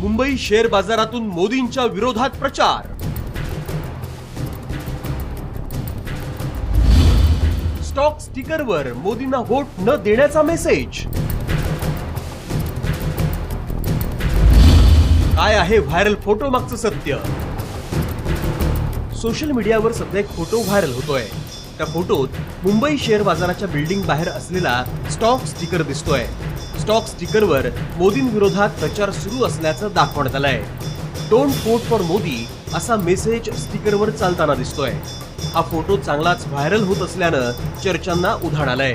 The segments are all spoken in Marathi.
मुंबई शेअर बाजारातून मोदींच्या विरोधात प्रचार. स्टॉक स्टिकरवर मोदींना व्होट न देण्याचा मेसेज. काय आहे व्हायरल फोटो मागचं सत्य? सोशल मीडियावर सध्या एक फोटो व्हायरल होतोय. त्या फोटोत मुंबई शेअर बाजाराच्या बिल्डिंग बाहेर असलेला स्टॉक स्टिकर दिसतोय. स्टॉक स्टिकरवर मोदींविरोधात प्रचार सुरू असल्याचं दाखवण्यात आलंय. डोंट वोट फॉर मोदी असा मेसेज स्टिकरवर चालताना दिसतोय. हा फोटो चांगलाच व्हायरल होत असल्यानं चर्चांना उधाण आलंय.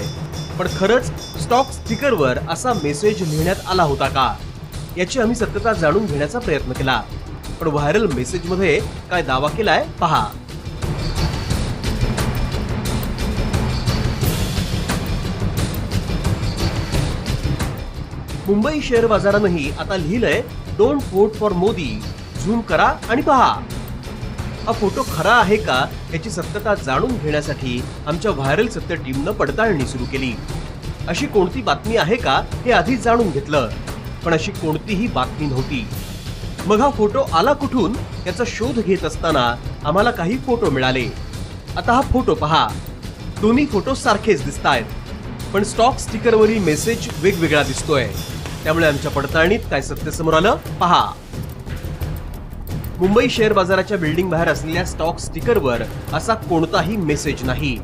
पण खरंच स्टॉक स्टिकरवर असा मेसेज लिहिण्यात आला होता का? याची आम्ही सत्यता जाणून घेण्याचा प्रयत्न केला. पण व्हायरल मेसेजमध्ये काय दावा केलाय? पहा. मुंबई शेअर बाजारानंही आता लिहिलंय don't vote for Modi. Zoom करा आणि पहा. हा फोटो खरा आहे का याची सत्यता जाणून घेण्यासाठी आमच्या व्हायरल सत्य टीमनं पडताळणी सुरू केली. अशी कोणती बातमी आहे का हे आधी जाणून घेतलं पण अशी कोणतीही बातमी नव्हती. मग हा फोटो आला कुठून याचा शोध घेत असताना आम्हाला काही फोटो मिळाले. आता हा फोटो पहा. दोन्ही फोटो सारखेच दिसत आहेत पण स्टॉक स्टिकरवरील मेसेज वेगवेगळा दिसतोय. त्यामुळे आमच्या पडताळणीत काय सत्य समोर आलं पहा. मुंबई शेअर बाजाराच्या बिल्डिंग बाहेर असलेल्या स्टॉक स्टिकरवर असा कोणताही मेसेज नाही.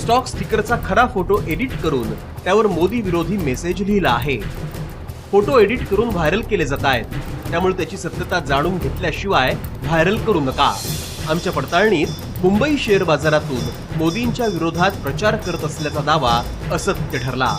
स्टॉक स्टिकरचा खरा फोटो एडिट करून त्यावर मोदी विरोधी मेसेज लिहिला आहे. फोटो एडिट करून व्हायरल केले जात आहेत. त्यामुळे त्याची सत्यता जाणून घेतल्याशिवाय व्हायरल करू नका. आमच्या पडताळणीत मुंबई शेअर बाजारातून मोदींच्या विरोधात प्रचार करत असल्याचा दावा असत्य ठरला.